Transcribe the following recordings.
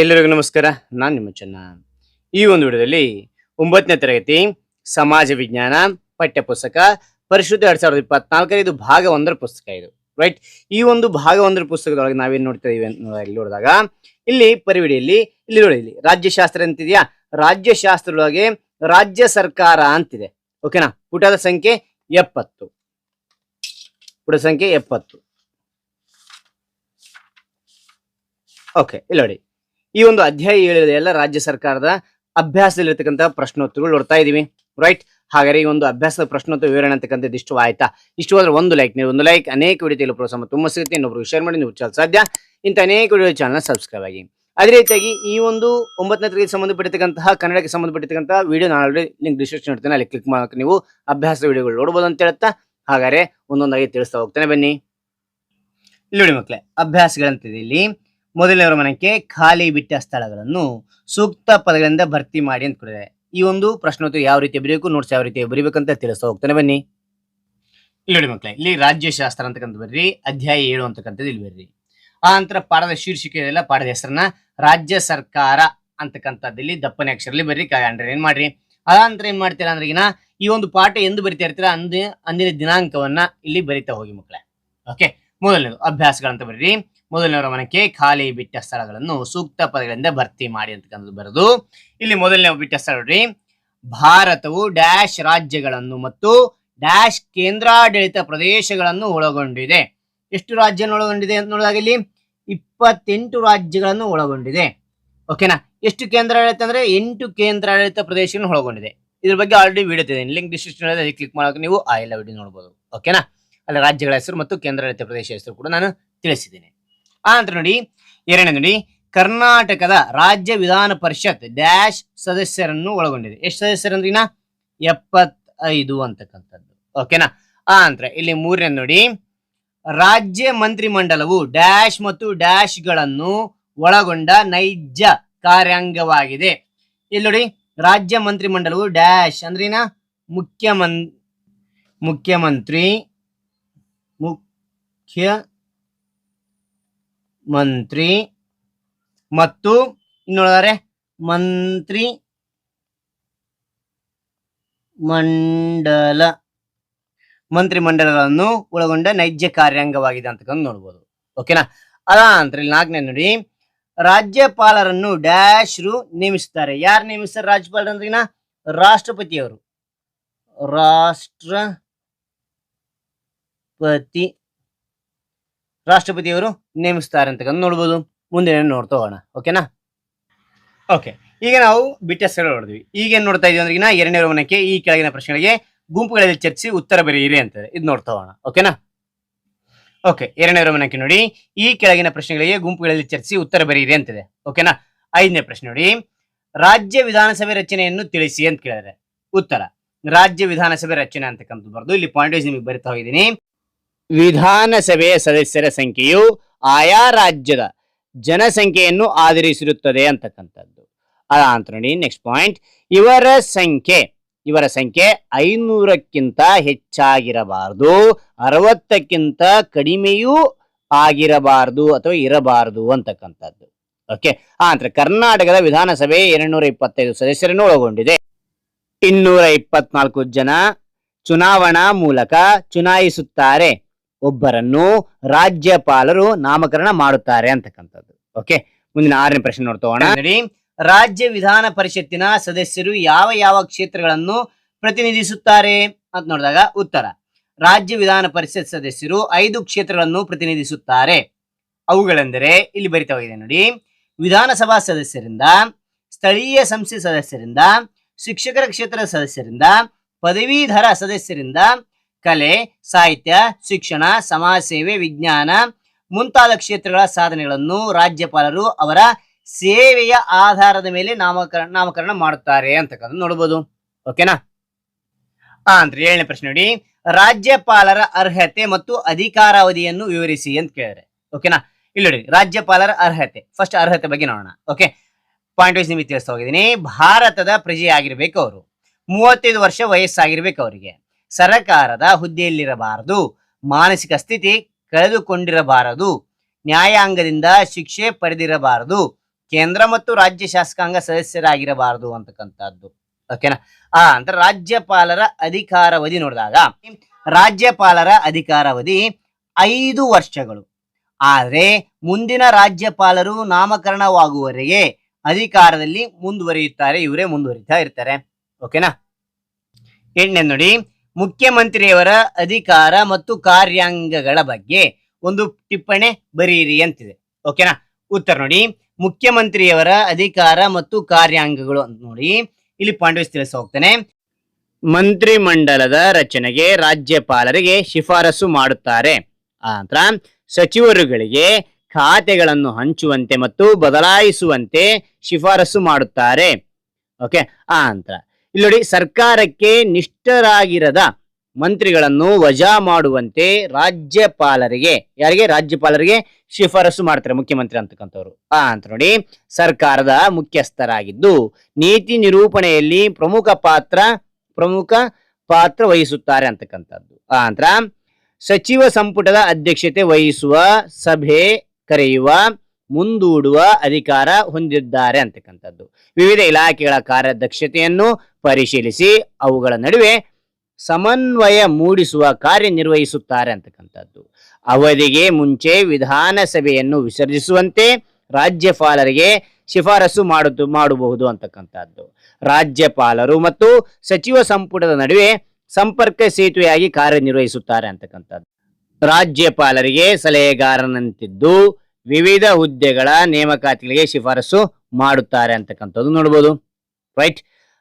ಎಲ್ಲರಿಗೂ ನಮಸ್ಕಾರ. ನಾನು ನಿಮ್ಮ ಚೆನ್ನ. ಈ ಒಂದು ವಿಡಿಯೋದಲ್ಲಿ ಒಂಬತ್ತನೇ ತರಗತಿ ಸಮಾಜ ವಿಜ್ಞಾನ ಪಠ್ಯ ಪುಸ್ತಕ ಪರಿಶುದ್ಧ ಎರಡ್ ಸಾವಿರದ ಇಪ್ಪತ್ನಾಲ್ಕರ ಇದು ಭಾಗ ಒಂದರ ಪುಸ್ತಕ ಇದು. ರೈಟ್ ಈ ಒಂದು ಭಾಗ ಒಂದರ ಪುಸ್ತಕದೊಳಗೆ ನಾವೇನ್ ನೋಡ್ತಾ ಇದೀವಿ ಇಲ್ಲಿ ನೋಡಿದಾಗ, ಇಲ್ಲಿ ಪರಿವಿಡಿಯಲ್ಲಿ, ಇಲ್ಲಿ ನೋಡಿ ಇಲ್ಲಿ, ರಾಜ್ಯಶಾಸ್ತ್ರ ಅಂತಿದೆಯಾ? ರಾಜ್ಯಶಾಸ್ತ್ರದೊಳಗೆ ರಾಜ್ಯ ಸರ್ಕಾರ ಅಂತಿದೆ. ಓಕೆನಾ ಪುಟದ ಸಂಖ್ಯೆ ಎಪ್ಪತ್ತು. ಪುಟ ಸಂಖ್ಯೆ ಎಪ್ಪತ್ತು. ಓಕೆ ಇಲ್ಲಿ ನೋಡಿ. ಈ ಒಂದು ಅಧ್ಯಾಯ ಏಳಿದೆ ಎಲ್ಲ ರಾಜ್ಯ ಸರ್ಕಾರದ ಅಭ್ಯಾಸದಲ್ಲಿರ್ತಕ್ಕಂಥ ಪ್ರಶ್ನೋತ್ತರಗಳು ನೋಡ್ತಾ ಇದೀವಿ ರೈಟ್ ಹಾಗಾದ್ರೆ ಈ ಒಂದು ಅಭ್ಯಾಸದ ಪ್ರಶ್ನೋತ್ತರ ವಿವರಣೆ ಅಂತಕ್ಕಂಥದ್ದು ಇಷ್ಟು ಆಯ್ತಾ? ಇಷ್ಟು ಹೋದ್ರೆ ಒಂದು ಲೈಕ್ ನೀವು ಒಂದು ಲೈಕ್ ಅನೇಕ ವಿಡಿಯೋ ಪ್ರೋತ್ಸಾಹ ತುಂಬ ಸಿಗುತ್ತೆ ಇನ್ನೊಬ್ರಿಗೆ ಶೇರ್ ಮಾಡಿ, ನೀವು ಚಾಲ್ ಸಾಧ್ಯ? ಇಂಥ ಅನೇಕ ವಿಡಿಯೋ ಚಾನಲ್ ಸಬ್ಸ್ಕ್ರೈಬ್ ಆಗಿ. ಅದೇ ರೀತಿಯಾಗಿ ಈ ಒಂದು ಒಂಬತ್ತನೇ ತರಗತಿ ಸಂಬಂಧಪಟ್ಟಿರ್ತಕ್ಕಂತಹ, ಕನ್ನಡಕ್ಕೆ ಸಂಬಂಧಪಟ್ಟಿರ್ತಕ್ಕಂತಹ ವಿಡಿಯೋ ನಾನು ಆಲ್ರೆಡಿ ಲಿಂಕ್ ಡಿಸ್ಕ್ರಿಪ್ಷನ್ ಇಡ್ತೇನೆ. ಅಲ್ಲಿ ಕ್ಲಿಕ್ ಮಾಡಕ್ಕೆ ನೀವು ಅಭ್ಯಾಸ ವಿಡಿಯೋಗಳು ನೋಡ್ಬೋದು ಅಂತ ಹೇಳ್ತಾ ಹಾಗಾದ್ರೆ ಒಂದೊಂದಾಗಿ ತಿಳಿಸ್ತಾ ಹೋಗ್ತೇನೆ ಬನ್ನಿ. ಇಲ್ಲಿ ನೋಡಿ ಮಕ್ಕಳೇ, ಅಭ್ಯಾಸಗಳಂತಿದೆ ಇಲ್ಲಿ. ಮೊದಲನೇ ಮನಕ್ಕೆ ಖಾಲಿ ಬಿಟ್ಟ ಸ್ಥಳಗಳನ್ನು ಸೂಕ್ತ ಪದಗಳಿಂದ ಭರ್ತಿ ಮಾಡಿ ಅಂತ ಕೊಡಿದೆ ಈ ಒಂದು ಪ್ರಶ್ನೋತ್ತರ ಯಾವ ರೀತಿ ಬರೀಬೇಕು? ನೋಟ್ಸ್ ಯಾವ ರೀತಿ ಬರೀಬೇಕಂತ ತಿಳಿಸ್ತಾ ಹೋಗ್ತಾನೆ. ಬನ್ನಿ. ಇಲ್ಲಿ ನೋಡಿ ಮಕ್ಕಳೇ, ಇಲ್ಲಿ ರಾಜ್ಯಶಾಸ್ತ್ರ ಅಂತಕ್ಕಂಥ ಬರ್ರಿ, ಅಧ್ಯಾಯ ಏಳು ಅಂತಕ್ಕಂಥದ್ದು ಇಲ್ಲಿ ಬರ್ರಿ. ಆ ನಂತರ ಪಾಠದ ಶೀರ್ಷಿಕೆ ಎಲ್ಲ ಪಾಠದ ಹೆಸರನ್ನ ರಾಜ್ಯ ಸರ್ಕಾರ ಅಂತಕ್ಕಂಥದ್ದಲ್ಲಿ ದಪ್ಪನೆ ಅಕ್ಷರಲ್ಲಿ ಬರ್ರಿ ಅಂಡ್ರೆ ಏನ್ ಮಾಡ್ರಿ? ಅದಾನಂತರ ನಂತರ ಏನ್ ಮಾಡ್ತೀರಾ ಅಂದ್ರೆ ಈಗಿನ ಈ ಒಂದು ಪಾಠ ಎಂದು ಬರಿತಾ ಇರ್ತೀರಾ? ಅಂದ, ಅಂದಿನ ದಿನಾಂಕವನ್ನ ಇಲ್ಲಿ ಬರಿತಾ ಹೋಗಿ ಮಕ್ಕಳೇ. ಓಕೆ ಮೊದಲನೇದು, ಅಭ್ಯಾಸಗಳಂತ ಬರ್ರಿ. ಮೊದಲನೇ ಮನಕ್ಕೆ ಖಾಲಿ ಬಿಟ್ಟ ಸ್ಥಳಗಳನ್ನು ಸೂಕ್ತ ಪದಗಳಿಂದ ಭರ್ತಿ ಮಾಡಿ ಅಂತಕ್ಕಂಥದ್ದು ಬರೆದು, ಇಲ್ಲಿ ಮೊದಲನೇ ಬಿಟ್ಟ ಸ್ಥಳ ನೋಡ್ರಿ ಭಾರತವು ಡ್ಯಾಶ್ ರಾಜ್ಯಗಳನ್ನು ಮತ್ತು ಡ್ಯಾಶ್ ಕೇಂದ್ರಾಡಳಿತ ಪ್ರದೇಶಗಳನ್ನು ಒಳಗೊಂಡಿದೆ. ಎಷ್ಟು ರಾಜ್ಯವನ್ನು ಒಳಗೊಂಡಿದೆ ಅಂತ ನೋಡಿದಾಗ ಇಲ್ಲಿ ಇಪ್ಪತ್ತೆಂಟು ರಾಜ್ಯಗಳನ್ನು ಒಳಗೊಂಡಿದೆ. ಓಕೆನಾ ಎಷ್ಟು ಕೇಂದ್ರಾಡಳಿತ ಅಂದ್ರೆ ಎಂಟು ಕೇಂದ್ರಾಡಳಿತ ಪ್ರದೇಶಗಳನ್ನು ಒಳಗೊಂಡಿದೆ. ಇದ್ರ ಬಗ್ಗೆ ಆಲ್ರೆಡಿ ವಿಡಿಯೋ ಇದೆ ಲಿಂಕ್ ಡಿಸ್ಕ್ರಿಪ್ಷನ್ ಅಲ್ಲಿ ಕ್ಲಿಕ್ ಮಾಡೋಕೆ ನೀವು ಆ ಎಲ್ಲ ವಿಡಿಯೋ ನೋಡಬಹುದು ಓಕೆನಾ ಅಲ್ಲಿ ರಾಜ್ಯಗಳ ಹೆಸರು ಮತ್ತು ಕೇಂದ್ರಾಡಳಿತ ಪ್ರದೇಶ ಹೆಸರು ಕೂಡ ನಾನು ತಿಳಿಸಿದ್ದೇನೆ. ಆ ನಂತರ ನೋಡಿ ಎರಡನೇ ನೋಡಿ, ಕರ್ನಾಟಕದ ರಾಜ್ಯ ವಿಧಾನ ಪರಿಷತ್ ಡ್ಯಾಶ್ ಸದಸ್ಯರನ್ನು ಒಳಗೊಂಡಿದೆ. ಎಷ್ಟು ಸದಸ್ಯರಂದ್ರಿನ ಎಪ್ಪತ್ತೈದು ಅಂತಕ್ಕಂಥದ್ದು. ಓಕೆನಾ ಆ ಇಲ್ಲಿ ಮೂರನೇ ನೋಡಿ, ರಾಜ್ಯ ಮಂತ್ರಿಮಂಡಲವು ಡ್ಯಾಶ್ ಮತ್ತು ಡ್ಯಾಶ್ಗಳನ್ನು ಒಳಗೊಂಡ ನೈಜ ಕಾರ್ಯಾಂಗವಾಗಿದೆ. ಇಲ್ಲಿ ನೋಡಿ, ರಾಜ್ಯ ಮಂತ್ರಿಮಂಡಲವು ಡ್ಯಾಶ್ ಅಂದ್ರಿನ ಮುಖ್ಯಮಂತ್ರಿ ಮುಖ್ಯಮಂತ್ರಿ, ಮುಖ್ಯ ಮಂತ್ರಿ ಮತ್ತು ಇನ್ನೊಳಗಾರೆ ಮಂತ್ರಿ ಮಂಡಲ. ಮಂತ್ರಿ ಮಂಡಲಗಳನ್ನು ಒಳಗೊಂಡ ನೈಜ ಕಾರ್ಯಾಂಗವಾಗಿದೆ ಅಂತಕ್ಕಂಥ ನೋಡ್ಬೋದು. ಓಕೆನಾ ಅದ ಇಲ್ಲಿ ನಾಲ್ಕನೇ ನೋಡಿ. ರಾಜ್ಯಪಾಲರನ್ನು ಡ್ಯಾಶ್ ರು ನೇಮಿಸುತ್ತಾರೆ ಯಾರು ನೇಮಿಸ್ತಾರೆ ರಾಜ್ಯಪಾಲರು ಅಂದ್ರಿನ ರಾಷ್ಟ್ರಪತಿಯವರು. ರಾಷ್ಟ್ರಪತಿ ರಾಷ್ಟ್ರಪತಿಯವರು ನೇಮಿಸ್ತಾರೆ ಅಂತ ನೋಡ್ಬೋದು. ಮುಂದೆ ನೋಡ್ತಾ ಹೋಗೋಣ. ಓಕೆನಾ ಓಕೆ ಈಗ ನಾವು ಬಿಟ್ಟ ಸ್ಥಳಗಳು ನೋಡಿದ್ವಿ. ಈಗ ಏನ್ ನೋಡ್ತಾ ಇದೀವಿ ಅಂದ್ರೆ ಎರಡನೇ ಗಮನಕ್ಕೆ ಈ ಕೆಳಗಿನ ಪ್ರಶ್ನೆಗಳಿಗೆ ಗುಂಪುಗಳಲ್ಲಿ ಚರ್ಚಿಸಿ ಉತ್ತರ ಬರೆಯಿರಿ ಅಂತ ಇದು ನೋಡ್ತಾ ಹೋಗೋಣ. ಓಕೆನಾ ಓಕೆ ಎರಡನೇ ರೋಮನಕ್ಕೆ ನೋಡಿ. ಈ ಕೆಳಗಿನ ಪ್ರಶ್ನೆಗಳಿಗೆ ಗುಂಪುಗಳಲ್ಲಿ ಚರ್ಚಿಸಿ ಉತ್ತರ ಬರೆಯಿರಿ ಅಂತಿದೆ. ಓಕೆನಾ ಐದನೇ ಪ್ರಶ್ನೆ ನೋಡಿ. ರಾಜ್ಯ ವಿಧಾನಸಭೆ ರಚನೆಯನ್ನು ತಿಳಿಸಿ ಅಂತ ಕೇಳಿದ್ರೆ. ಉತ್ತರ. ರಾಜ್ಯ ವಿಧಾನಸಭೆ ರಚನೆ ಅಂತಕ್ಕಂಥದ್ದು ಬರ್ದು ಇಲ್ಲಿ ಪಾಯಿಂಟ್ ವೈಸ್ ನಿಮಗೆ ಬರಿತಾ ಹೋಗಿದ್ದೀನಿ. ವಿಧಾನಸಭೆಯ ಸದಸ್ಯರ ಸಂಖ್ಯೆಯು ಆಯಾ ರಾಜ್ಯದ ಜನಸಂಖ್ಯೆಯನ್ನು ಆಧರಿಸಿರುತ್ತದೆ ಅಂತಕ್ಕಂಥದ್ದು. ಅದ ನೋಡಿ ನೆಕ್ಸ್ಟ್ ಪಾಯಿಂಟ್ ಇವರ ಸಂಖ್ಯೆ ಇವರ ಸಂಖ್ಯೆ ಐನೂರಕ್ಕಿಂತ ಹೆಚ್ಚಾಗಿರಬಾರದು, ಅರವತ್ತಕ್ಕಿಂತ ಕಡಿಮೆಯೂ ಆಗಿರಬಾರದು ಅಥವಾ ಇರಬಾರದು ಅಂತಕ್ಕಂಥದ್ದು. ಓಕೆ ಆಂತರ ಕರ್ನಾಟಕದ ವಿಧಾನಸಭೆ ಎರಡ್ನೂರ ಇಪ್ಪತ್ತೈದು ಸದಸ್ಯರನ್ನು ಒಳಗೊಂಡಿದೆ. ಇನ್ನೂರ ಇಪ್ಪತ್ನಾಲ್ಕು ಜನ ಚುನಾವಣಾ ಮೂಲಕ ಚುನಾಯಿಸುತ್ತಾರೆ. ಒಬ್ಬರನ್ನು ರಾಜ್ಯಪಾಲರು ನಾಮಕರಣ ಮಾಡುತ್ತಾರೆ ಅಂತಕ್ಕಂಥದ್ದು. ಓಕೆ ಮುಂದಿನ ಆರನೇ ಪ್ರಶ್ನೆ ನೋಡ್ತೋಣ ನೋಡಿ. ರಾಜ್ಯ ವಿಧಾನ ಪರಿಷತ್ತಿನ ಸದಸ್ಯರು ಯಾವ ಯಾವ ಕ್ಷೇತ್ರಗಳನ್ನು ಪ್ರತಿನಿಧಿಸುತ್ತಾರೆ ಅಂತ ನೋಡಿದಾಗ ಉತ್ತರ. ರಾಜ್ಯ ವಿಧಾನ ಪರಿಷತ್ ಸದಸ್ಯರು ಐದು ಕ್ಷೇತ್ರಗಳನ್ನು ಪ್ರತಿನಿಧಿಸುತ್ತಾರೆ. ಅವುಗಳೆಂದರೆ ಇಲ್ಲಿ ಬರಿತಾ ಹೋಗಿದೆ ನೋಡಿ. ವಿಧಾನಸಭಾ ಸದಸ್ಯರಿಂದ, ಸ್ಥಳೀಯ ಸಂಸ್ಥೆ ಸದಸ್ಯರಿಂದ, ಶಿಕ್ಷಕರ ಕ್ಷೇತ್ರದ ಸದಸ್ಯರಿಂದ, ಪದವೀಧರ ಸದಸ್ಯರಿಂದ ಕಲೆ, ಸಾಹಿತ್ಯ, ಶಿಕ್ಷಣ ಸಮಾಜ ಸೇವೆ ವಿಜ್ಞಾನ ಮುಂತಾದ ಕ್ಷೇತ್ರಗಳ ಸಾಧನೆಗಳನ್ನು ರಾಜ್ಯಪಾಲರು ಅವರ ಸೇವೆಯ ಆಧಾರದ ಮೇಲೆ ನಾಮಕರಣ ನಾಮಕರಣ ಮಾಡುತ್ತಾರೆ ಅಂತಕ್ಕಂಥ ನೋಡ್ಬೋದು. ಓಕೆನಾ? ಆ ಅಂತ ಏಳನೇ ಪ್ರಶ್ನೆ ನೋಡಿ. ರಾಜ್ಯಪಾಲರ ಅರ್ಹತೆ ಮತ್ತು ಅಧಿಕಾರಾವಧಿಯನ್ನು ವಿವರಿಸಿ ಅಂತ ಕೇಳಿದ್ರೆ. ಓಕೆನಾ? ಇಲ್ಲಿ ನೋಡಿ, ರಾಜ್ಯಪಾಲರ ಅರ್ಹತೆ. ಫಸ್ಟ್ ಅರ್ಹತೆ ಬಗ್ಗೆ ನೋಡೋಣ. ಓಕೆ? ಪಾಯಿಂಟ್ ವೈಸ್ ನಿಮಗೆ ತಿಳಿಸ್ತಾ ಹೋಗಿದ್ದೀನಿ. ಭಾರತದ ಪ್ರಜೆಯಾಗಿರ್ಬೇಕು ಅವರು. ಮೂವತ್ತೈದು ವರ್ಷ ವಯಸ್ಸಾಗಿರ್ಬೇಕು ಅವರಿಗೆ. ಸರಕಾರದ ಹುದ್ದೆಯಲ್ಲಿರಬಾರದು. ಮಾನಸಿಕ ಸ್ಥಿತಿ ಕಳೆದುಕೊಂಡಿರಬಾರದು. ನ್ಯಾಯಾಂಗದಿಂದ ಶಿಕ್ಷೆ ಪಡೆದಿರಬಾರದು. ಕೇಂದ್ರ ಮತ್ತು ರಾಜ್ಯ ಶಾಸಕಾಂಗ ಸದಸ್ಯರಾಗಿರಬಾರದು ಅಂತಕ್ಕಂಥದ್ದು. ಓಕೆನಾ ಆ ಅಂದ್ರೆ ರಾಜ್ಯಪಾಲರ ಅಧಿಕಾರಾವಧಿ ನೋಡಿದಾಗ, ರಾಜ್ಯಪಾಲರ ಅಧಿಕಾರಾವಧಿ ಐದು ವರ್ಷಗಳು. ಆದರೆ ಮುಂದಿನ ರಾಜ್ಯಪಾಲರು ನಾಮಕರಣವಾಗುವವರೆಗೆ ಅಧಿಕಾರದಲ್ಲಿ ಮುಂದುವರಿಯುತ್ತಾರೆ, ಇವರೇ ಮುಂದುವರಿತಾ ಇರ್ತಾರೆ. ಓಕೆನಾ ಎಂಟನೇ ನೋಡಿ ಮುಖ್ಯಮಂತ್ರಿಯವರ ಅಧಿಕಾರ ಮತ್ತು ಕಾರ್ಯಾಂಗಗಳ ಬಗ್ಗೆ ಒಂದು ಟಿಪ್ಪಣಿ ಬರೀರಿ ಅಂತಿದೆ. ಓಕೆನಾ ಉತ್ತರ ನೋಡಿ. ಮುಖ್ಯಮಂತ್ರಿಯವರ ಅಧಿಕಾರ ಮತ್ತು ಕಾರ್ಯಾಂಗಗಳು ಅಂತ ನೋಡಿ. ಇಲ್ಲಿ ಪಾಂಡವಿಸ್ ತಿಳಿಸ ಹೋಗ್ತಾನೆ. ಮಂತ್ರಿಮಂಡಲದ ರಚನೆಗೆ ರಾಜ್ಯಪಾಲರಿಗೆ ಶಿಫಾರಸು ಮಾಡುತ್ತಾರೆ. ಆನಂತರ ನಂತರ ಸಚಿವರುಗಳಿಗೆ ಖಾತೆಗಳನ್ನು ಹಂಚುವಂತೆ ಮತ್ತು ಬದಲಾಯಿಸುವಂತೆ ಶಿಫಾರಸು ಮಾಡುತ್ತಾರೆ. ಓಕೆ ಆ ಇಲ್ಲಿ ಸರ್ಕಾರಕ್ಕೆ ನಿಷ್ಠರಾಗಿರದ ಮಂತ್ರಿಗಳನ್ನು ವಜಾ ಮಾಡುವಂತೆ ರಾಜ್ಯಪಾಲರಿಗೆ, ಯಾರಿಗೆ? ರಾಜ್ಯಪಾಲರಿಗೆ ಶಿಫಾರಸು ಮಾಡ್ತಾರೆ ಮುಖ್ಯಮಂತ್ರಿ ಅಂತಕ್ಕಂಥವ್ರು. ಆ, ಅಂತ ನೋಡಿ, ಸರ್ಕಾರದ ಮುಖ್ಯಸ್ಥರಾಗಿದ್ದು ನೀತಿ ನಿರೂಪಣೆಯಲ್ಲಿ ಪ್ರಮುಖ ಪಾತ್ರ ಪ್ರಮುಖ ಪಾತ್ರ ವಹಿಸುತ್ತಾರೆ ಅಂತಕ್ಕಂಥದ್ದು. ಆ, ನಂತರ ಸಚಿವ ಸಂಪುಟದ ಅಧ್ಯಕ್ಷತೆ ವಹಿಸುವ, ಸಭೆ ಕರೆಯುವ ಮುಂದೂಡುವ ಅಧಿಕಾರ ಹೊಂದಿದ್ದಾರೆ ಅಂತಕ್ಕಂಥದ್ದು. ವಿವಿಧ ಇಲಾಖೆಗಳ ಕಾರ್ಯದಕ್ಷತೆಯನ್ನು ಪರಿಶೀಲಿಸಿ ಅವುಗಳ ನಡುವೆ ಸಮನ್ವಯ ಮೂಡಿಸುವ ಕಾರ್ಯನಿರ್ವಹಿಸುತ್ತಾರೆ ಅಂತಕ್ಕಂಥದ್ದು. ಅವಧಿಗೆ ಮುಂಚೆ ವಿಧಾನಸಭೆಯನ್ನು ವಿಸರ್ಜಿಸುವಂತೆ ರಾಜ್ಯಪಾಲರಿಗೆ ಶಿಫಾರಸು ಮಾಡುದು, ಮಾಡಬಹುದು ಅಂತಕ್ಕಂಥದ್ದು. ರಾಜ್ಯಪಾಲರು ಮತ್ತು ಸಚಿವ ಸಂಪುಟದ ನಡುವೆ ಸಂಪರ್ಕ ಸೇತುವೆಯಾಗಿ ಕಾರ್ಯನಿರ್ವಹಿಸುತ್ತಾರೆ ಅಂತಕ್ಕಂಥದ್ದು. ರಾಜ್ಯಪಾಲರಿಗೆ ಸಲಹೆಗಾರನಂತಿದ್ದು ವಿವಿಧ ಹುದ್ದೆಗಳ ನೇಮಕಾತಿಗಳಿಗೆ ಶಿಫಾರಸು ಮಾಡುತ್ತಾರೆ ಅಂತಕ್ಕಂಥದ್ದು ನೋಡ್ಬೋದು. ರೈಟ್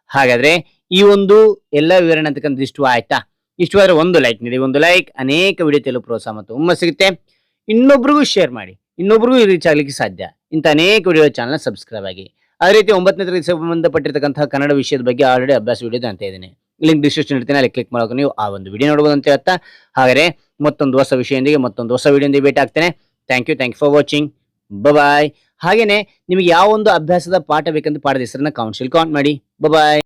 ಹಾಗಾದ್ರೆ ಈ ಒಂದು ಎಲ್ಲ ವಿವರಣೆ ಅಂತಕ್ಕಂಥದ್ದು ಇಷ್ಟು ಆಯ್ತಾ? ಇಷ್ಟವಾದ್ರೆ ಒಂದು ಲೈಕ್ ನೀಡಿ, ಒಂದು ಲೈಕ್ ಅನೇಕ ವಿಡಿಯೋ ತೆಲುಗು ಪ್ರೋತ್ಸಾಹ ಮತ್ತು ಉಮ್ಮ ಸಿಗುತ್ತೆ. ಇನ್ನೊಬ್ರಿಗೂ ಶೇರ್ ಮಾಡಿ, ಇನ್ನೊಬ್ರಿಗೂ ರೀಚ್ ಆಗ್ಲಿಕ್ಕೆ ಸಾಧ್ಯ. ಇಂಥ ಅನೇಕ ವಿಡಿಯೋ ಚಾನಲ್ ಸಬ್ಸ್ಕ್ರೈಬ್ ಆಗಿ. ಅದೇ ರೀತಿ ಒಂಬತ್ತನೇ ತರಗತಿ ಸಂಬಂಧಪಟ್ಟಿರ್ತಕ್ಕಂತಹ ಕನ್ನಡ ವಿಷಯದ ಬಗ್ಗೆ ಆಲ್ರೆಡಿ ಅಭ್ಯಾಸ ವಿಡಿಯೋ ಅಂತ ಇದ್ದೀನಿ. ಲಿಂಕ್ ಡಿಸ್ಕ್ರಿಪ್ಷನ್ ಇರ್ತೀನಿ ಅಲ್ಲಿ ಕ್ಲಿಕ್ ಮಾಡೋಕೆ ನೀವು ಆ ಒಂದು ವಿಡಿಯೋ ನೋಡ್ಬೋದು ಅಂತ ಹೇಳ್ತಾ. ಹಾಗಾದ್ರೆ ಮತ್ತೊಂದು ಹೊಸ ವಿಷಯದೊಂದಿಗೆ ಮತ್ತೊಂದು ಹೊಸ ವಿಡಿಯೋದೊಂದಿಗೆ ಭೇಟಿ ಆಗ್ತೇನೆ. Thank you thank you for watching bye ಹಾಗೆಯೇ ನಿಮಗೆ ಯಾವ ಒಂದು ಅಭ್ಯಾಸದ ಪಾಠ ಬೇಕಂತ ಪಾಠದ ಹೆಸರನ್ನ ಕೌನ್ಸಿಲ್ ಕಾಂಟ್ ಮಾಡಿ. ಬಾಯ್